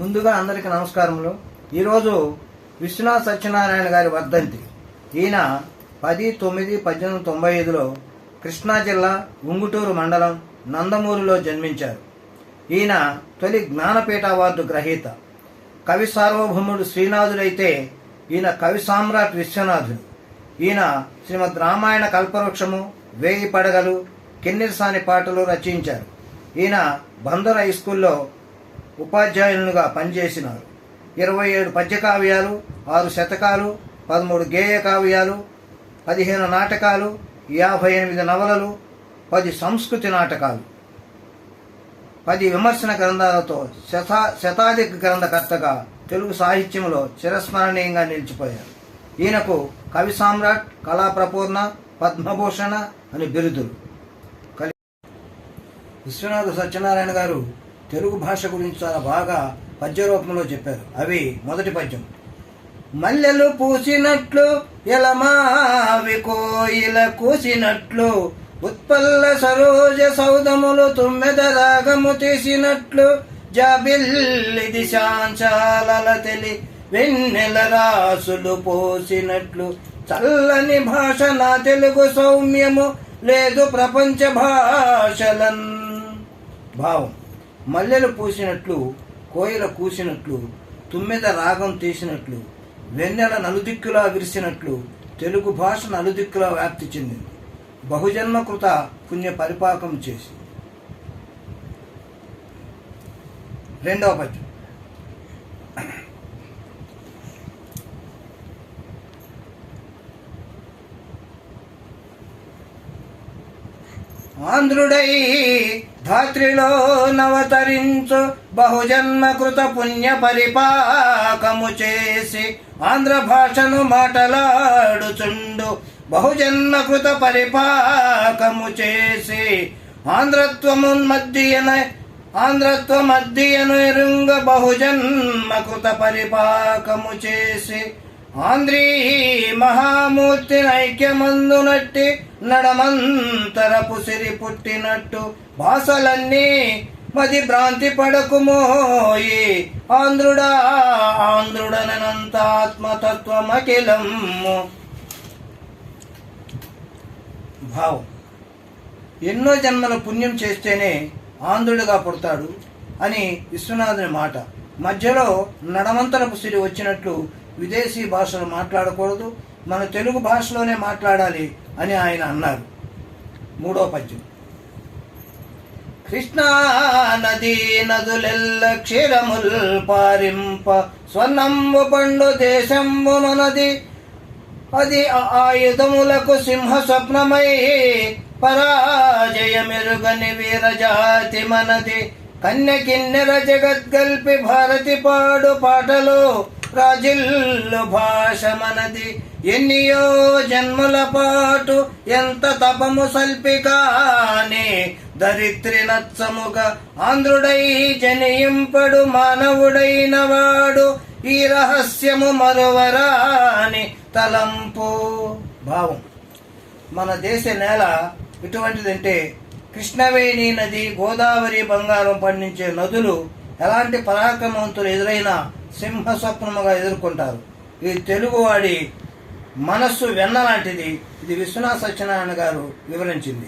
ముందుగా అందరికీ నమస్కారములు. ఈరోజు విశ్వనాథ్ సత్యనారాయణ గారి వర్ధంతి. ఈయన పది తొమ్మిది పద్దెనిమిది తొంభై ఐదులో కృష్ణా జిల్లా ఉంగుటూరు మండలం నందమూరులో జన్మించారు. ఈయన తొలి జ్ఞానపీఠ అవార్డు గ్రహీత. కవి సార్వభౌముడు శ్రీనాథుడైతే ఈయన కవి సామ్రాట్ విశ్వనాథుడు. ఈయన శ్రీమద్ రామాయణ కల్పవృక్షము వేయి పడగలు కిన్నెరసాని పాటలు రచించారు. ఈయన బందర్ హై స్కూల్లో ఉపాధ్యాయులుగా పనిచేసినారు. ఇరవై ఏడు పద్య కావ్యాలు ఆరు శతకాలు పదమూడు గేయ కావ్యాలు పదిహేను నాటకాలు యాభై ఎనిమిది నవలలు పది సంస్కృతి నాటకాలు. పది విమర్శన గ్రంథాలతో శతా శతాధిక గ్రంథకర్తగా తెలుగు సాహిత్యంలో చిరస్మరణీయంగా నిలిచిపోయారు. ఈయనకు కవి సామ్రాట్ కళా ప్రపూర్ణ పద్మభూషణ అని బిరుదులు. విశ్వనాథ సత్యనారాయణ గారు తెలుగు భాష గురించి చాలా బాగా పద్య రూపంలో చెప్పారు. అవి మొదటి పద్యం. మల్లెలు పూసినట్లు ఎలమావి కోయిల కూసినట్లు ఉత్పల్ల సరోజ సౌదములు తుమ్మెద రాగము తీసినట్లు జాబిల్లి దిశాంచాలల తెలి వెన్నెల రాసులు పోసినట్లు చల్లని భాష నా తెలుగు సౌమ్యము లేదు ప్రపంచ భాషలన్ భావం. మల్లెలు పూసినట్లు కోయిల కూసినట్లు తుమ్మెద రాగం తీసినట్లు వెన్నెల నలుదిక్కులా విరిసినట్లు తెలుగు భాష నలుదిక్కులా వ్యాప్తి చెందింది. బహుజన్మకృత పుణ్య పరిపాకం చేసి. రెండవ పద్యం. ఆంధ్రుడై ధాత్రిలో నవతరించు బహుజన్మకృత పుణ్య పరిపాకము చేసి ఆంధ్ర భాషను మాటలాడుచుండు. బహుజన్మకృత పరిపాకము చేసి ఆంధ్రత్వము మధ్యన ఆంధ్రత్వ మధ్యను ఎరుంగ పరిపాకము చేసి ఆంధ్రీ మహామూర్తి ఐక్యమందునట్టి నడమంతరపు సిరి పుట్టినట్టు భాషలన్నీ మది భ్రాంతి పడకుమోయి ఆంధ్రుడా ఆంధ్రుడనంత ఆత్మతత్వమఖిలము. భావం. ఎన్నో జన్మల పుణ్యం చేస్తేనే ఆంధ్రుడిగా పుడతాడు అని విశ్వనాథుని మాట. మధ్యలో నడమంతరపు సిరి వచ్చినట్లు విదేశీ భాషలు మాట్లాడకూడదు మన తెలుగు భాషలోనే మాట్లాడాలి అని ఆయన అన్నారు. మూడో పద్యం. కృష్ణా నదీ నదులెల్ల క్షీరముల్ పారింప స్వర్ణంబు పండు దేశంబు మనది అది ఆయుధములకు సింహ స్వప్నమై పరాజయమెరుగని వీరజాతి మనది కన్య కిన్నెర జగద్గల్పి భారతి పాడు పాటలు రాజిల్లు భాష మనది. ఎన్నియో జన్మల పాటు ఎంత తపము సల్పికానే. దరిద్రి నత్సముగా ఆంధ్రుడై జనింపడు మానవుడైన వాడు. ఈ రహస్యము మరువరాని తలంపు. భావం. మన దేశ నేల ఇటువంటిదంటే కృష్ణవేణి నది గోదావరి బంగారం పండించే నదులు ఎలాంటి పరాక్రమవంతులు ఎదురైనా సింహ స్వప్నముగా ఎదుర్కొంటారు. ఈ తెలుగువాడి మనస్సు వెన్న లాంటిది. ఇది విశ్వనాథ సత్యనారాయణ గారు వివరించింది.